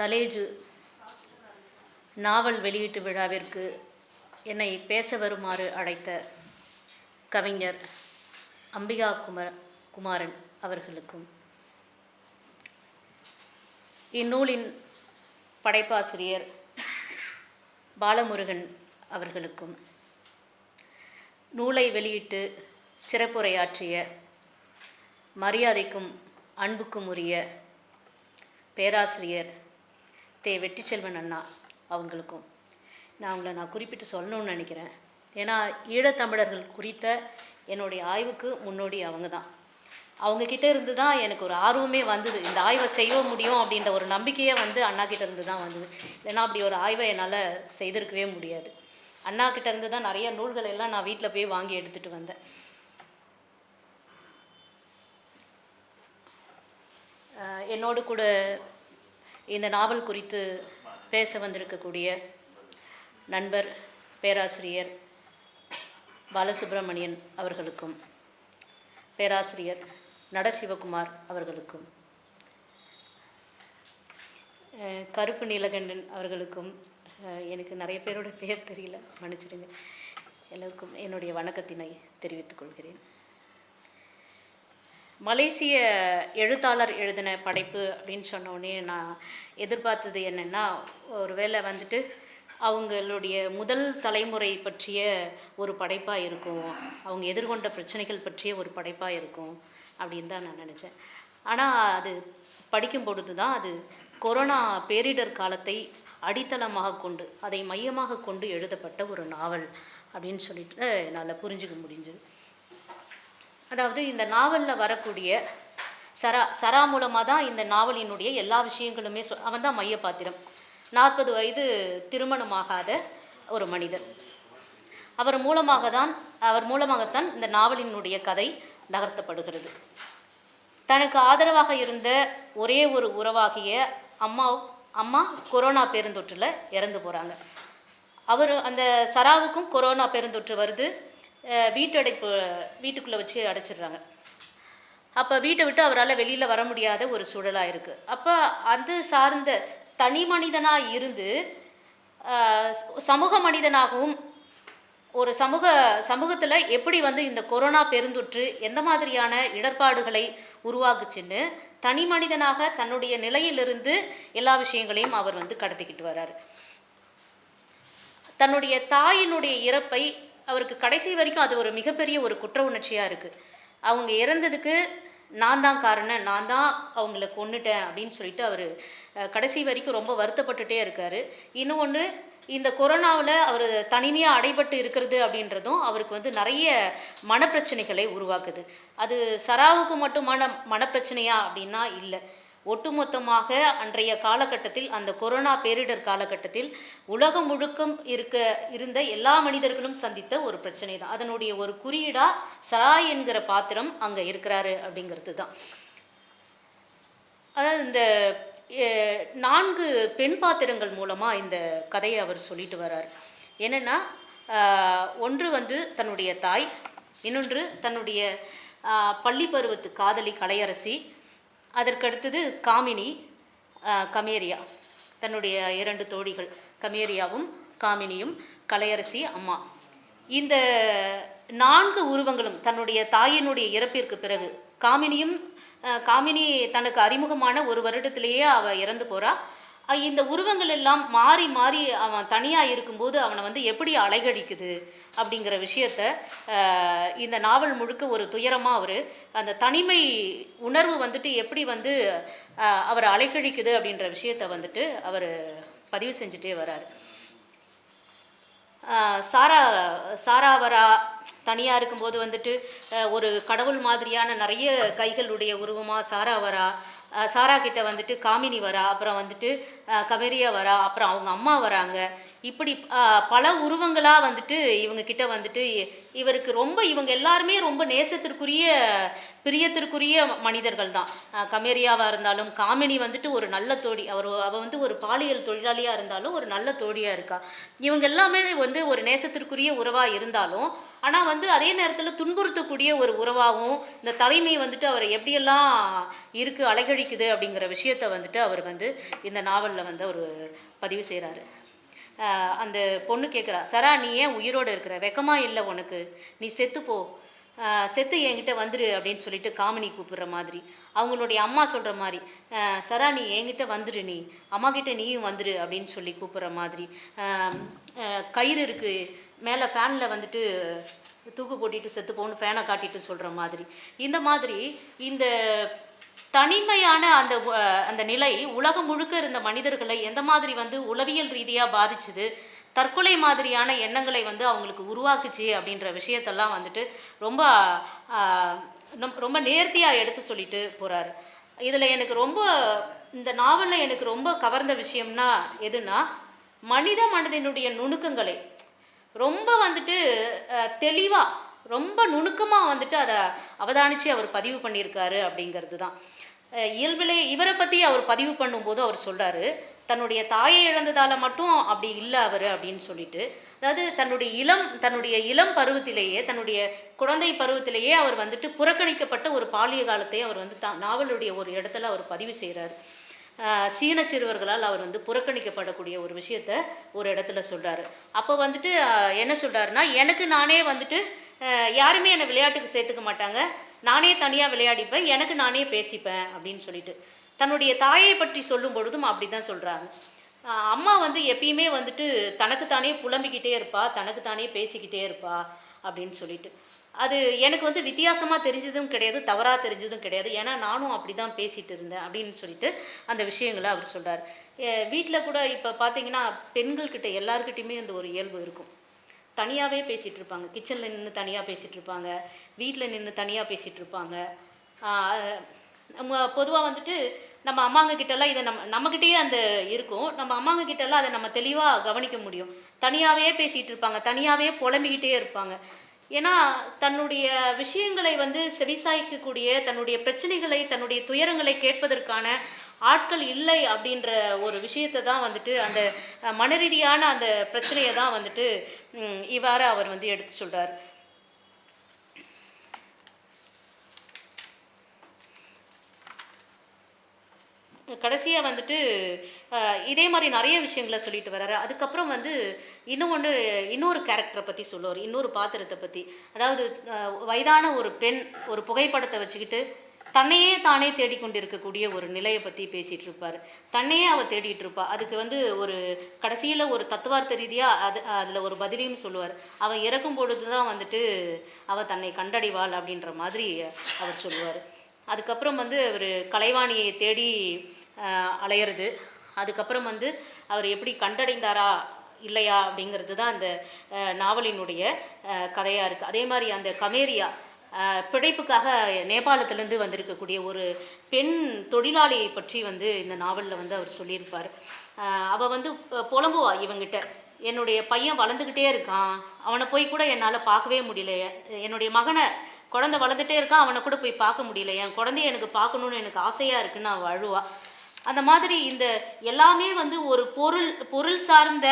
தலேஜு நாவல் வெளியீட்டு விழாவிற்கு என்னை பேச வருமாறு அழைத்த கவிஞர் அம்பிகா குமர குமாரன் அவர்களுக்கும் இந்நூலின் படைப்பாசிரியர் பாலமுருகன் அவர்களுக்கும் நூலை வெளியிட்டு சிறப்புரையாற்றிய மரியாதைக்கும் அன்புக்கும் உரிய பேராசிரியர் தே வெற்றிச்செல்வன் அண்ணா அவங்களுக்கும். நான் அவங்கள நான் குறிப்பிட்டு சொல்லணும்னு நினைக்கிறேன். ஏன்னா ஈழத்தமிழர்கள் குறித்த என்னுடைய ஆய்வுக்கு முன்னோடி அவங்க தான். அவங்கக்கிட்ட இருந்து தான் எனக்கு ஒரு ஆர்வமே வந்தது. இந்த ஆய்வை செய்ய முடியும் அப்படின்ற ஒரு நம்பிக்கையே வந்து அண்ணா கிட்ட இருந்து தான் வந்தது. இல்லைன்னா அப்படி ஒரு ஆய்வை என்னால் செய்திருக்கவே முடியாது. அண்ணா கிட்ட இருந்து தான் நிறைய நூல்கள் எல்லாம் நான் வீட்டில் போய் வாங்கி எடுத்துகிட்டு வந்தேன். என்னோடு கூட இந்த நாவல் குறித்து பேச வந்திருக்கக்கூடிய நண்பர் பேராசிரியர் பாலசுப்ரமணியன் அவர்களுக்கும் பேராசிரியர் நடசிவகுமார் அவர்களுக்கும் கருப்பு நீலகண்டன் அவர்களுக்கும் எனக்கு நிறைய பேரோட பேர் தெரியல மன்னிச்சிடுங்க. எல்லோருக்கும் என்னுடைய வணக்கத்தினை தெரிவித்துக் கொள்கிறேன். மலேசிய எழுத்தாளர் எழுதின படைப்பு அப்படின்னு சொன்னோடனே நான் எதிர்பார்த்தது என்னென்னா ஒருவேளை வந்துட்டு அவங்களுடைய முதல் தலைமுறை பற்றிய ஒரு படைப்பாக இருக்கும் அவங்க எதிர்கொண்ட பிரச்சனைகள் பற்றிய ஒரு படைப்பாக இருக்கும் அப்படின்னு தான் நான் நினச்சேன். ஆனால் அது படிக்கும் பொழுது தான் அது கொரோனா பேரிடர் காலத்தை அடித்தளமாக கொண்டு அதை மையமாக கொண்டு எழுதப்பட்ட ஒரு நாவல் அப்படின்னு சொல்லிட்டு என்னால் புரிஞ்சுக்க முடிஞ்சுது. அதாவது இந்த நாவலில் வரக்கூடிய சரா சரா மூலமாக தான் இந்த நாவலினுடைய எல்லா விஷயங்களுமே சொ அவன் தான் மைய பாத்திரம் நாற்பது வயது திருமணமாகாத ஒரு மனிதர் அவர் மூலமாக தான் அவர் மூலமாகத்தான் இந்த நாவலினுடைய கதை நகர்த்தப்படுகிறது. தனக்கு ஆதரவாக இருந்த ஒரே ஒரு உறவாகிய அம்மா அம்மா கொரோனா பெருந்தொற்றில் இறந்து போகிறாங்க அவர் அந்த சராவுக்கும் கொரோனா பெருந்தொற்று வருது. வீட்டடைப்பு வீட்டுக்குள்ளே வச்சு அடைச்சிடுறாங்க. அப்போ வீட்டை விட்டு அவரால் வெளியில் வர முடியாத ஒரு சூழலாக இருக்குது அப்போ அது சார்ந்த தனி மனிதனாக இருந்து சமூக மனிதனாகவும் ஒரு சமூக சமூகத்தில் எப்படி வந்து இந்த கொரோனா பெருந்தொற்று எந்த மாதிரியான இடர்பாடுகளை உருவாக்குச்சுன்னு தனி மனிதனாக தன்னுடைய நிலையிலிருந்து எல்லா விஷயங்களையும் அவர் வந்து கடத்திக்கிட்டு வர்றார். தன்னுடைய தாயினுடைய இறப்பை அவருக்கு கடைசி வரைக்கும் அது ஒரு மிகப்பெரிய ஒரு குற்ற உணர்ச்சியாக இருக்குது அவங்க இறந்ததுக்கு நான் தான் காரணம் நான் தான் அவங்கள கொன்னுட்டேன் அப்படின்னு சொல்லிட்டு அவர் கடைசி வரைக்கும் ரொம்ப வருத்தப்பட்டுட்டே இருக்கார். இன்னொன்று இந்த கொரோனாவில் அவர் தனிமையாக அடைபட்டு இருக்கிறது அப்படின்றதும் அவருக்கு வந்து நிறைய மனப்பிரச்சனைகளை உருவாக்குது. அது சராவுக்கு மட்டுமான மனப்பிரச்சனையா அப்படின்னா இல்லை. ஒட்டுமொத்தமாக அன்றைய காலகட்டத்தில் அந்த கொரோனா பேரிடர் காலகட்டத்தில் உலகம் முழுக்கம் இருக்க இருந்த எல்லா மனிதர்களும் சந்தித்த ஒரு பிரச்சனை தான் அதனுடைய ஒரு குறியீடாக சராய் என்கிற பாத்திரம் அங்கே இருக்கிறாரு அப்படிங்கிறது தான். அதாவது இந்த நான்கு பெண் பாத்திரங்கள் மூலமாக இந்த கதையை அவர் சொல்லிட்டு வர்றார். என்னென்னா ஒன்று வந்து தன்னுடைய தாய் இன்னொன்று தன்னுடைய பள்ளி பருவத்து காதலி கலையரசி அதற்கடுத்தது காமினி கமேரியா. தன்னுடைய இரண்டு தோழிகள் கமேரியாவும் காமினியும் கலையரசி அம்மா. இந்த நான்கு உருவங்களும் தன்னுடைய தாயினுடைய இறப்பிற்கு பிறகு காமினியும் காமினி தனக்கு அறிமுகமான ஒரு வருடத்திலேயே அவள் இறந்து போறா. இந்த உருவங்கள் எல்லாம் மாறி மாறி அவன் தனியாக இருக்கும்போது அவனை வந்து எப்படி அலைகழிக்குது அப்படிங்கிற விஷயத்த இந்த நாவல் முழுக்க ஒரு துயரமாக அவர் அந்த தனிமை உணர்வு வந்துட்டு எப்படி வந்து அவர் அவரை அலைகழிக்குது அப்படின்ற விஷயத்த வந்துட்டு அவர் பதிவு செஞ்சுட்டே வராரு. சாரா சாராவரா தனியாக இருக்கும்போது வந்துட்டு ஒரு கடவுள் மாதிரியான நிறைய கைகளுடைய உருவமாக சாராவரா சாரா கிட்ட வந்துட்டு காமினி வரா அப்புறம் வந்துட்டு கபேரியா வரா அப்புறம் அவங்க அம்மா வராங்க. இப்படி பல உருவங்களாக வந்துட்டு இவங்க கிட்ட வந்துட்டு இவருக்கு ரொம்ப இவங்க எல்லாருமே ரொம்ப நேசத்திற்குரிய பிரியத்திற்குரிய மனிதர்கள் தான். கமேரியாவாக இருந்தாலும் காமினி வந்துட்டு ஒரு நல்ல தோழி அவர் அவள் வந்து ஒரு பாலியல் தொழிலாளியாக இருந்தாலும் ஒரு நல்ல தோழியாக இருக்கா. இவங்க எல்லாமே வந்து ஒரு நேசத்திற்குரிய உறவாக இருந்தாலும் ஆனால் வந்து அதே நேரத்தில் துன்புறுத்தக்கூடிய ஒரு உறவாகவும் இந்த தலைமை வந்துட்டு அவர் எப்படியெல்லாம் இருக்குது அலைகழிக்குது அப்படிங்கிற விஷயத்த வந்துட்டு அவர் வந்து இந்த நாவலில் வந்து அவர் பதிவு செய்கிறாரு அந்த பொண்ணு கேட்குறா சரா நீ ஏன் உயிரோடு இருக்கிற? வெக்கமா இல்லை உனக்கு. நீ செத்துப்போ செத்து என்கிட்ட வந்துரு அப்படின்னு சொல்லிட்டு காமினி கூப்பிடுற மாதிரி. அவங்களுடைய அம்மா சொல்கிற மாதிரி சரா நீ என்கிட்ட வந்துரு நீ. அம்மா கிட்ட நீயும் வந்துரு அப்படின்னு சொல்லி கூப்பிடுற மாதிரி. கயிறு இருக்குது மேலே ஃபேனில் வந்துட்டு தூக்கு போட்டிட்டு செத்து போன்னு ஃபேனை காட்டிட்டு சொல்கிற மாதிரி. இந்த மாதிரி இந்த தனிமையான அந்த அந்த நிலை உலகம் முழுக்க இருந்த மனிதர்களை எந்த மாதிரி வந்து உளவியல் ரீதியாக பாதிச்சுது தற்கொலை மாதிரியான எண்ணங்களை வந்து அவங்களுக்கு உருவாக்குச்சு அப்படின்ற விஷயத்தெல்லாம் வந்துட்டு ரொம்ப நம்- ரொம்ப நேர்த்தியாக எடுத்து சொல்லிட்டு போகிறாரு இதில் எனக்கு ரொம்ப இந்த நாவலில் எனக்கு ரொம்ப கவர்ந்த விஷயம்னா எதுனா மனித மனதினுடைய நுணுக்கங்களை. ரொம்ப வந்துட்டு தெளிவாக ரொம்ப நுணுக்கமாக வந்துட்டு அதை அவதானித்து அவர் பதிவு பண்ணியிருக்காரு அப்படிங்கிறது தான் இயல்பிலே இவரை பற்றி அவர் பதிவு பண்ணும்போது அவர் சொல்கிறாரு தன்னுடைய தாயை இழந்ததால் மட்டும் அப்படி இல்லை அவர் அப்படின்னு சொல்லிட்டு. அதாவது தன்னுடைய இளம் தன்னுடைய இளம் பருவத்திலேயே தன்னுடைய குழந்தை பருவத்திலேயே அவர் வந்துட்டு புறக்கணிக்கப்பட்ட ஒரு பாலிய காலத்தை அவர் வந்து தா நாவலுடைய ஒரு இடத்துல அவர் பதிவு செய்கிறார் சீன சிறுவர்களால் அவர் வந்து புறக்கணிக்கப்படக்கூடிய ஒரு விஷயத்த ஒரு இடத்துல சொல்கிறாரு அப்போ வந்துட்டு என்ன சொல்கிறாருன்னா எனக்கு நானே வந்துட்டு யாருமே என்னை விளையாட்டுக்கு சேர்த்துக்க மாட்டாங்க. நானே தனியாக விளையாடிப்பேன். எனக்கு நானே பேசிப்பேன் அப்படின்னு சொல்லிட்டு. தன்னுடைய தாயை பற்றி சொல்லும் பொழுதும் அப்படி தான் சொல்கிறாங்க அம்மா வந்து எப்பயுமே வந்துட்டு தனக்குத்தானே புலம்பிக்கிட்டே இருப்பா தனக்குத்தானே பேசிக்கிட்டே இருப்பா அப்படின்னு சொல்லிட்டு. அது எனக்கு வந்து வித்தியாசமாக தெரிஞ்சதும் கிடையாது தவறாக தெரிஞ்சதும் கிடையாது. ஏன்னா நானும் அப்படி தான் பேசிகிட்டு இருந்தேன் அப்படின்னு சொல்லிட்டு அந்த விஷயங்களை அவர் சொல்கிறார் வீட்டில் கூட இப்போ பார்த்தீங்கன்னா பெண்கள்கிட்ட எல்லாருக்கிட்டையுமே அந்த ஒரு இயல்பு இருக்கும். தனியாகவே பேசிகிட்டு இருப்பாங்க கிச்சனில் நின்று தனியாக பேசிகிட்டு இருப்பாங்க வீட்டில் நின்று தனியாக பேசிகிட்டு இருப்பாங்க நம்ம பொதுவாக வந்துட்டு நம்ம அம்மாங்க கிட்டலாம் இதை நம்ம நம்மக்கிட்டேயே அந்த இருக்கும். நம்ம அம்மாங்க கிட்டலாம் அதை நம்ம தெளிவாக கவனிக்க முடியும். தனியாகவே பேசிகிட்டு இருப்பாங்க தனியாகவே புலம்பிக்கிட்டே இருப்பாங்க. ஏன்னா தன்னுடைய விஷயங்களை வந்து செவிசாய்க்கக்கூடிய தன்னுடைய பிரச்சனைகளை தன்னுடைய துயரங்களை கேட்பதற்கான ஆட்கள் இல்லை அப்படின்ற ஒரு விஷயத்தை தான் வந்துட்டு அந்த மனரீதியான அந்த பிரச்சனையை தான் வந்துட்டு இவ்வாறு அவர் வந்து எடுத்து சொல்கிறார் கடைசியாக வந்துட்டு அஹ், இதே மாதிரி நிறைய விஷயங்களை சொல்லிட்டு வர்றாரு. அதுக்கப்புறம் வந்து இன்னும் ஒன்று இன்னொரு கேரக்டரை பற்றி சொல்லுவார். இன்னொரு பாத்திரத்தை பற்றி அதாவது அஹ், வயதான ஒரு பெண் ஒரு புகைப்படத்தை வச்சுக்கிட்டு தன்னையே தானே தேடிக்கொண்டிருக்கக்கூடிய ஒரு நிலையை பற்றி பேசிகிட்டு இருப்பார். தன்னையே அவள் தேடிட்டு இருப்பா. அதுக்கு வந்து ஒரு கடைசியில் ஒரு தத்துவார்த்த ரீதியாக அது அதில் ஒரு பதிலையும் சொல்லுவார். அவள் இறக்கும் பொழுது தான் வந்துட்டு அவள் தன்னை கண்டடைவாள் அப்படின்ற மாதிரி அவர் சொல்லுவார். அதுக்கப்புறம் வந்து அவர் கலைவாணியை தேடி அலையிறது. அதுக்கப்புறம் வந்து அவர் எப்படி கண்டடைந்தாரா இல்லையா அப்படிங்கிறது தான் அந்த நாவலினுடைய கதையாக இருக்குது அதே மாதிரி அந்த கமேரியா பிழைப்புக்காக நேபாளத்திலேருந்து வந்திருக்கக்கூடிய ஒரு பெண் தொழிலாளியை பற்றி வந்து இந்த நாவலில் வந்து அவர் சொல்லியிருப்பார். அவள் அவ வந்து புலம்புவா இவங்கிட்ட. என்னுடைய பையன் வளர்ந்துக்கிட்டே இருக்கான். அவனை போய் கூட என்னால் பார்க்கவே முடியல. என்னுடைய மகனை குழந்தை வளர்ந்துட்டே இருக்கான். அவனை கூட போய் பார்க்க முடியல. என் குழந்தைய எனக்கு பார்க்கணுன்னு எனக்கு ஆசையாக இருக்குன்னு அவள் அழுவா. அந்த மாதிரி இந்த எல்லாமே வந்து ஒரு பொருள் பொருள் சார்ந்த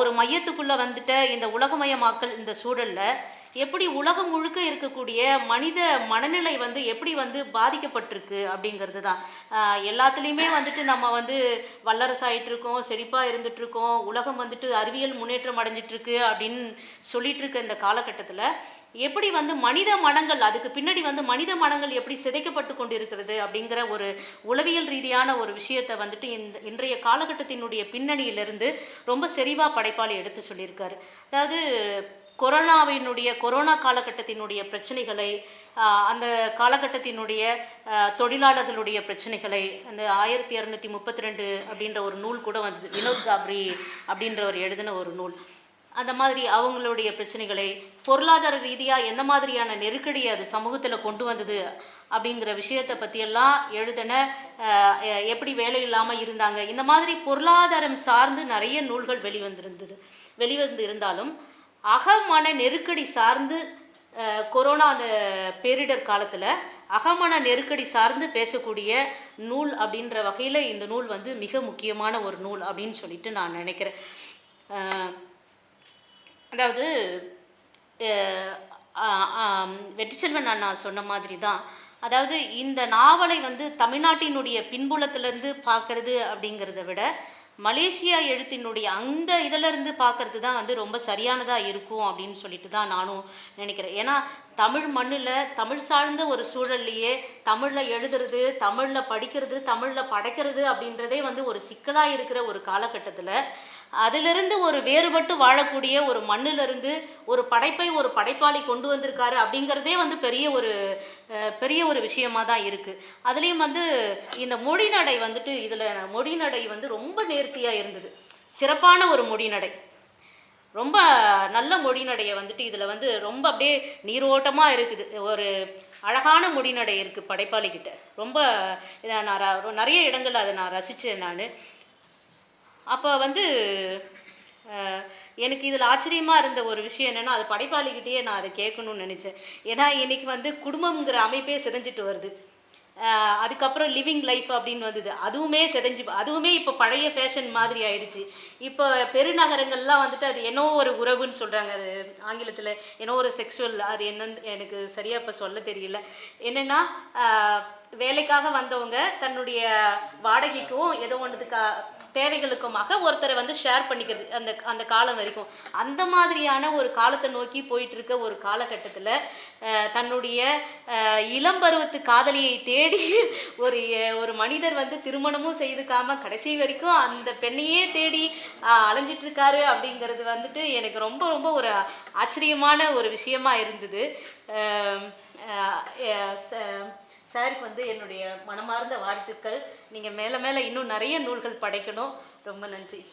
ஒரு மையத்துக்குள்ளே வந்துட்ட இந்த உலகமயமாக்கல் இந்த சூழலில் எப்படி உலகம் முழுக்க இருக்கக்கூடிய மனித மனநிலை வந்து எப்படி வந்து பாதிக்கப்பட்டிருக்கு அப்படிங்கிறது தான் எல்லாத்துலேயுமே வந்துட்டு நம்ம வந்து வல்லரசாயிட்டு இருக்கோம் செழிப்பாக இருந்துட்டு இருக்கோம் உலகம் வந்துட்டு அறிவியல் முன்னேற்றம் அடைஞ்சிட்ருக்கு அப்படின்னு சொல்லிட்டு இருக்க இந்த காலகட்டத்தில் எப்படி வந்து மனித மனங்கள் அதுக்கு பின்னாடி வந்து மனித மனங்கள் எப்படி சிதைக்கப்பட்டு கொண்டு இருக்கிறது அப்படிங்கிற ஒரு உளவியல் ரீதியான ஒரு விஷயத்தை வந்துட்டு இந்த இன்றைய காலகட்டத்தினுடைய பின்னணியிலிருந்து ரொம்ப செறிவாக படைப்பாளி எடுத்து சொல்லியிருக்காரு. அதாவது கொரோனாவினுடைய கொரோனா காலகட்டத்தினுடைய பிரச்சனைகளை அந்த காலகட்டத்தினுடைய தொழிலாளர்களுடைய பிரச்சனைகளை அந்த ஆயிரத்தி இரநூத்தி முப்பத்தி ரெண்டு அப்படின்ற ஒரு நூல் கூட வந்தது. வினோத் காப்ரி அப்படின்றவர் எழுதின ஒரு நூல். அந்த மாதிரி அவங்களுடைய பிரச்சனைகளை பொருளாதார ரீதியாக எந்த மாதிரியான நெருக்கடியை அது சமூகத்தில் கொண்டு வந்தது அப்படிங்கிற விஷயத்தை பற்றியெல்லாம் எழுதின எப்படி வேலை இல்லாமல் இருந்தாங்க. இந்த மாதிரி பொருளாதாரம் சார்ந்து நிறைய நூல்கள் வெளிவந்திருந்தது. வெளிவந்து இருந்தாலும் அகமன நெருக்கடி சார்ந்து கொரோனா அந்த பேரிடர் காலத்தில் அகமன நெருக்கடி சார்ந்து பேசக்கூடிய நூல் அப்படின்ற வகையில் இந்த நூல் வந்து மிக முக்கியமான ஒரு நூல் அப்படின்னு சொல்லிட்டு நான் நினைக்கிறேன். அதாவது வெற்றிச்செல்வன் அண்ணா சொன்ன மாதிரி தான் அதாவது இந்த நாவலை வந்து தமிழ்நாட்டினுடைய பின்புலத்திலேருந்து பார்க்கறது அப்படிங்கிறத விட மலேசியா எழுத்தினுடைய அந்த இதிலிருந்து பார்க்கறது தான் வந்து ரொம்ப சரியானதாக இருக்கும் அப்படின்னு சொல்லிட்டு தான் நானும் நினைக்கிறேன். ஏன்னா தமிழ் மண்ணில் தமிழ் சார்ந்த ஒரு சூழல்லையே தமிழில் எழுதுறது தமிழில் படிக்கிறது தமிழில் படைக்கிறது அப்படின்றதே வந்து ஒரு சிக்கலாக இருக்கிற ஒரு காலகட்டத்தில் அதிலிருந்து ஒரு வேறுபட்டு வாழக்கூடிய ஒரு மண்ணிலிருந்து ஒரு படைப்பை ஒரு படைப்பாளி கொண்டு வந்திருக்காரு அப்படிங்கிறதே வந்து பெரிய ஒரு பெரிய ஒரு விஷயமா தான் இருக்குது அதுலேயும் வந்து இந்த மொழிநடை வந்துட்டு இதில் மொழிநடை வந்து ரொம்ப நேர்த்தியாக இருந்தது. சிறப்பான ஒரு மொழிநடை ரொம்ப நல்ல மொழிநடையை வந்துட்டு இதில் வந்து ரொம்ப அப்படியே நீரோட்டமாக இருக்குது. ஒரு அழகான மொழிநடை இருக்குது படைப்பாளிக்கிட்ட ரொம்ப இதை நான் நிறைய இடங்கள்ல அதை நான் ரசித்தேன் நான். அப்போ வந்து எனக்கு இதில் ஆச்சரியமாக இருந்த ஒரு விஷயம் என்னென்னா அது படைப்பாளிகிட்டேயே நான் அதை கேட்கணும்னு நினச்சேன். ஏன்னா இன்றைக்கி வந்து குடும்பம்ங்கிற அமைப்பே சிதைஞ்சிட்டு வருது. அதுக்கப்புறம் லிவிங் லைஃப் அப்படின்னு வந்தது. அதுவுமே செதஞ்சு அதுவுமே இப்போ பழைய ஃபேஷன் மாதிரி ஆயிடுச்சு. இப்போ பெருநகரங்கள்லாம் வந்துட்டு அது என்னோ ஒரு உறவுன்னு சொல்கிறாங்க அது ஆங்கிலத்தில் என்னோ ஒரு செக்ஷுவல் அது என்னன்னு எனக்கு சரியாக இப்போ சொல்ல தெரியல. என்னென்னா வேலைக்காக வந்தவங்க தன்னுடைய வாடகைக்கும் ஏதோ ஒன்றுதுக்கா தேவைகளுக்குமாக ஒருத்தரை வந்து ஷேர் பண்ணிக்கிறது அந்த அந்த காலம் வரைக்கும். அந்த மாதிரியான ஒரு காலத்தை நோக்கி போயிட்டு இருக்க ஒரு காலகட்டத்தில் தன்னுடைய இளம் பருவத்து காதலியை தேடி ஒரு ஒரு மனிதர் வந்து திருமணமும் செய்துக்காம கடைசி வரைக்கும் அந்த பெண்ணையே தேடி அலைஞ்சிட்டு இருக்காரு அப்படிங்கிறது வந்துட்டு எனக்கு ரொம்ப ரொம்ப ஒரு ஆச்சரியமான ஒரு விஷயமா இருந்தது. ச- சாருக்கு வந்து என்னுடைய மனமார்ந்த வாழ்த்துக்கள். நீங்கள் மேலே மேலே இன்னும் நிறைய நூல்கள் படைக்கணும். ரொம்ப நன்றி.